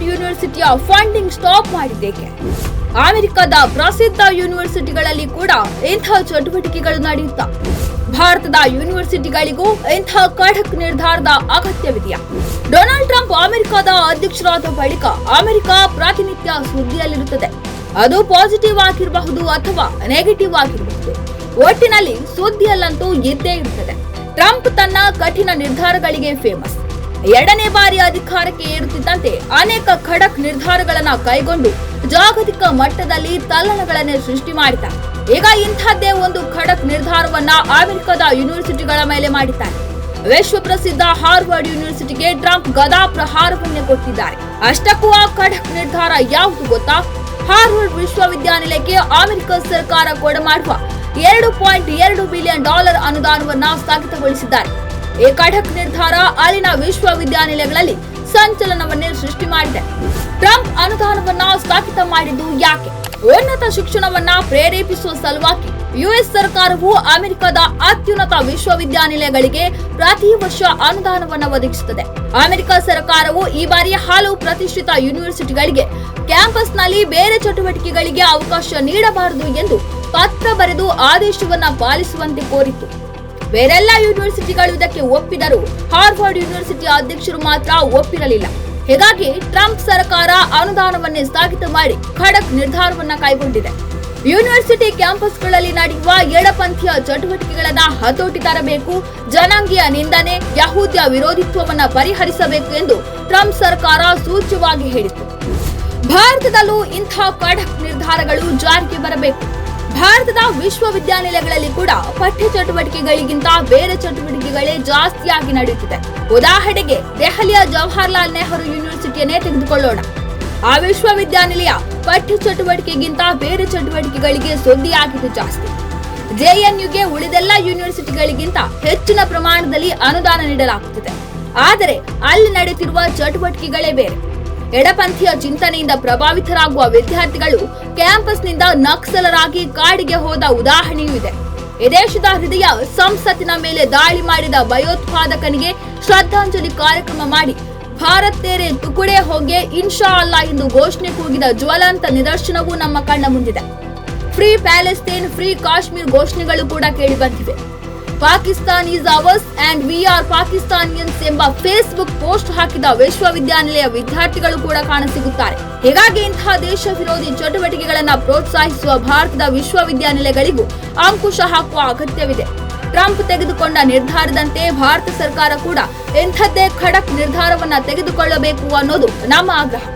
Harvard ಯೂನಿವರ್ಸಿಟಿಯ funding stop ಮಾಡಿದ್ದೇಕೆ? ಅಮೆರಿಕದ ಪ್ರಸಿದ್ಧ ಯೂನಿವರ್ಸಿಟಿಗಳಲ್ಲಿ ಕೂಡ ಇಂತಹ ಚಟುವಟಿಕೆಗಳು ನಡೆಯುತ್ತಾ? ಭಾರತದ ಯೂನಿವರ್ಸಿಟಿಗಳಿಗೂ ಇಂತಹ ಖಡಕ್ ನಿರ್ಧಾರದ ಅಗತ್ಯವಿದೆಯಾ? ಡೊನಾಲ್ಡ್ ಟ್ರಂಪ್ ಅಮೆರಿಕದ ಅಧ್ಯಕ್ಷರಾದ ಬಳಿಕ ಅಮೆರಿಕ ಪ್ರಾತಿನಿತ್ಯ ಸುದ್ದಿಯಲ್ಲಿರುತ್ತದೆ. ಅದು ಪಾಸಿಟಿವ್ ಆಗಿರಬಹುದು ಅಥವಾ ನೆಗೆಟಿವ್ ಆಗಿರಬಹುದು? ಒಟ್ಟಿನಲ್ಲಿ ಸುದ್ದಿಯಲ್ಲಂತೂ ಇದ್ದೇ ಇರುತ್ತದೆ. ಟ್ರಂಪ್ ತನ್ನ ಕಠಿಣ ನಿರ್ಧಾರಗಳಿಗೆ ಫೇಮಸ್ ಎರಡನೇ ಬಾರಿ ಅಧಿಕಾರಕ್ಕೆ ಏರುತ್ತಿದ್ದಂತೆ ಅನೇಕ ಖಡಕ್ ನಿರ್ಧಾರಗಳನ್ನ ಕೈಗೊಂಡು ಜಾಗತಿಕ ಮಟ್ಟದಲ್ಲಿ ತಲ್ಲಣಗಳನ್ನೇ ಸೃಷ್ಟಿ ಮಾಡಿದ್ದಾರೆ ಈಗ ಇಂಥದ್ದೇ ಒಂದು ಖಡಕ್ ನಿರ್ಧಾರವನ್ನ ಅಮೆರಿಕದ ಯೂನಿವರ್ಸಿಟಿಗಳ ಮೇಲೆ ಮಾಡಿದ್ದಾರೆ. ವಿಶ್ವ ಪ್ರಸಿದ್ಧ ಹಾರ್ವರ್ಡ್ ಯೂನಿವರ್ಸಿಟಿಗೆ ಟ್ರಂಪ್ ಗದಾ ಪ್ರಹಾರವನ್ನೇ ಕೊಟ್ಟಿದ್ದಾರೆ. ಅಷ್ಟಕ್ಕೂ ಆ ಖಡಕ್ ನಿರ್ಧಾರ ಯಾವುದು ಗೊತ್ತಾ? ಹಾರ್ವರ್ಡ್ ವಿಶ್ವವಿದ್ಯಾನಿಲಯಕ್ಕೆ ಅಮೆರಿಕ ಸರ್ಕಾರ ಕೊಡಮಾಡುವ ಎರಡು ಪಾಯಿಂಟ್ ಎರಡು ಬಿಲಿಯನ್ ಡಾಲರ್ ಅನುದಾನವನ್ನ ಸ್ಥಗಿತಗೊಳಿಸಿದ್ದಾರೆ. ಖಡಕ್ ನಿರ್ಧಾರ ಅಲ್ಲಿನ ವಿಶ್ವವಿದ್ಯಾನಿಲಯಗಳಲ್ಲಿ ಸಂಚಲನವನ್ನೇ ಸೃಷ್ಟಿ ಮಾಡಿದೆ. ಟ್ರಂಪ್ ಅನುದಾನವನ್ನ ಸ್ಥಾಪಿತ ಮಾಡಿದ್ದು ಯಾಕೆ? ಉನ್ನತ ಶಿಕ್ಷಣವನ್ನ ಪ್ರೇರೇಪಿಸುವ ಸಲುವಾಗಿ ಯುಎಸ್ ಸರ್ಕಾರವು ಅಮೆರಿಕದ ಅತ್ಯುನ್ನತ ವಿಶ್ವವಿದ್ಯಾನಿಲಯಗಳಿಗೆ ಪ್ರತಿ ವರ್ಷ ಅನುದಾನವನ್ನು ಒದಗಿಸುತ್ತದೆ. ಅಮೆರಿಕ ಸರ್ಕಾರವು ಈ ಬಾರಿ ಹಲವು ಪ್ರತಿಷ್ಠಿತ ಯೂನಿವರ್ಸಿಟಿಗಳಿಗೆ ಕ್ಯಾಂಪಸ್ನಲ್ಲಿ ಬೇರೆ ಚಟುವಟಿಕೆಗಳಿಗೆ ಅವಕಾಶ ನೀಡಬಾರದು ಎಂದು ಪತ್ರ ಬರೆದು ಆದೇಶವನ್ನು ಪಾಲಿಸುವಂತೆ ಕೋರಿತು ಬೇರೆಲ್ಲ ಯೂನಿವರ್ಸಿಟಿಗಳು ಇದಕ್ಕೆ ಒಪ್ಪಿದರೂ ಹಾರ್ವರ್ಡ್ ಯೂನಿವರ್ಸಿಟಿ ಅಧ್ಯಕ್ಷರು ಮಾತ್ರ ಒಪ್ಪಿರಲಿಲ್ಲ. ಹೀಗಾಗಿ ಟ್ರಂಪ್ ಸರ್ಕಾರ ಅನುದಾನವನ್ನೇ ಸ್ಥಗಿತ ಮಾಡಿ ಖಡಕ್ ನಿರ್ಧಾರವನ್ನ ಕೈಗೊಂಡಿದೆ. ಯೂನಿವರ್ಸಿಟಿ ಕ್ಯಾಂಪಸ್ಗಳಲ್ಲಿ ನಡೆಯುವ ಎಡಪಂಥೀಯ ಚಟುವಟಿಕೆಗಳನ್ನ ಹತೋಟಿ ತರಬೇಕು, ಜನಾಂಗೀಯ ನಿಂದನೆ, ಯಹೂದ್ಯ ವಿರೋಧಿತ್ವವನ್ನ ಪರಿಹರಿಸಬೇಕು ಎಂದು ಟ್ರಂಪ್ ಸರ್ಕಾರ ಸೂಚ್ಯವಾಗಿ ಹೇಳಿತು ಭಾರತದಲ್ಲೂ ಇಂಥ ಖಡಕ್ ನಿರ್ಧಾರಗಳು ಜಾರಿಗೆ ಬರಬೇಕು. ಭಾರತದ ವಿಶ್ವವಿದ್ಯಾನಿಲಯಗಳಲ್ಲಿ ಕೂಡ ಪಠ್ಯ ಚಟುವಟಿಕೆಗಳಿಗಿಂತ ಬೇರೆ ಚಟುವಟಿಕೆಗಳೇ ಜಾಸ್ತಿಯಾಗಿ ನಡೆಯುತ್ತಿದೆ. ಉದಾಹರಣೆಗೆ, ದೆಹಲಿಯ ಜವಾಹರ್ಲಾಲ್ ನೆಹರು ಯೂನಿವರ್ಸಿಟಿಯನ್ನೇ ತೆಗೆದುಕೊಳ್ಳೋಣ. ಆ ವಿಶ್ವವಿದ್ಯಾನಿಲಯ ಪಠ್ಯ ಚಟುವಟಿಕೆಗಿಂತ ಬೇರೆ ಚಟುವಟಿಕೆಗಳಿಗೆ ಸುದ್ದಿಯಾಗಿದ್ದು ಜಾಸ್ತಿ. ಜೆಎನ್ಯುಗೆ ಉಳಿದೆಲ್ಲ ಯೂನಿವರ್ಸಿಟಿಗಳಿಗಿಂತ ಹೆಚ್ಚಿನ ಪ್ರಮಾಣದಲ್ಲಿ ಅನುದಾನ ನೀಡಲಾಗುತ್ತಿದೆ. ಆದರೆ, ಅಲ್ಲಿ ನಡೆಯುತ್ತಿರುವ ಚಟುವಟಿಕೆಗಳೇ ಬೇರೆ. ಎಡಪಂಥೀಯ ಚಿಂತನೆಯಿಂದ ಪ್ರಭಾವಿತರಾಗುವ ವಿದ್ಯಾರ್ಥಿಗಳು ಕ್ಯಾಂಪಸ್ನಿಂದ ನಕ್ಸಲರಾಗಿ ಕಾಡಿಗೆ ಹೋದ ಉದಾಹರಣೆಯೂ ಇದೆ. ದೇಶದ ಹೃದಯ ಸಂಸತ್ತಿನ ಮೇಲೆ ದಾಳಿ ಮಾಡಿದ ಭಯೋತ್ಪಾದಕನಿಗೆ ಶ್ರದ್ಧಾಂಜಲಿ ಕಾರ್ಯಕ್ರಮ ಮಾಡಿ ಭಾರತ್ ತೇರೆ ತುಕುಡೆ ಹೋಗೆ ಇನ್ಶಾ ಅಲ್ಲಾ ಎಂದು ಘೋಷಣೆ ಕೂಗಿದ ಜ್ವಲಂತ ನಿದರ್ಶನವೂ ನಮ್ಮ ಕಣ್ಣ ಮುಂದಿದೆ. ಫ್ರೀ ಪ್ಯಾಲೆಸ್ತೇನ್, ಫ್ರೀ ಕಾಶ್ಮೀರ್ ಘೋಷಣೆಗಳು ಕೂಡ ಕೇಳಿ ಬಂದಿವೆ. Pakistan is ours and we are Pakistanians ಎಂಬ ಫೇಸ್ಬುಕ್ ಪೋಸ್ಟ್ ಹಾಕಿದ ವಿಶ್ವವಿದ್ಯಾನಿಲಯ ವಿದ್ಯಾರ್ಥಿಗಳು ಕೂಡ ಕಾಣಸಿಗುತ್ತಾರೆ. ಹೀಗಾಗಿ ಇಂತಹ ದೇಶ ವಿರೋಧಿ ಚಟುವಟಿಕೆಗಳನ್ನು ಪ್ರೋತ್ಸಾಹಿಸುವ ಭಾರತದ ವಿಶ್ವವಿದ್ಯಾನಿಲಯಗಳಿಗೂ ಅಂಕುಶ ಹಾಕುವ ಅಗತ್ಯವಿದೆ. ಟ್ರಂಪ್ ತೆಗೆದುಕೊಂಡ ನಿರ್ಧಾರದಂತೆ ಭಾರತ ಸರ್ಕಾರ ಕೂಡ ಎಂಥದ್ದೇ ಖಡಕ್ ನಿರ್ಧಾರವನ್ನ ತೆಗೆದುಕೊಳ್ಳಬೇಕು ಅನ್ನೋದು ನಮ್ಮ ಆಗ್ರಹ.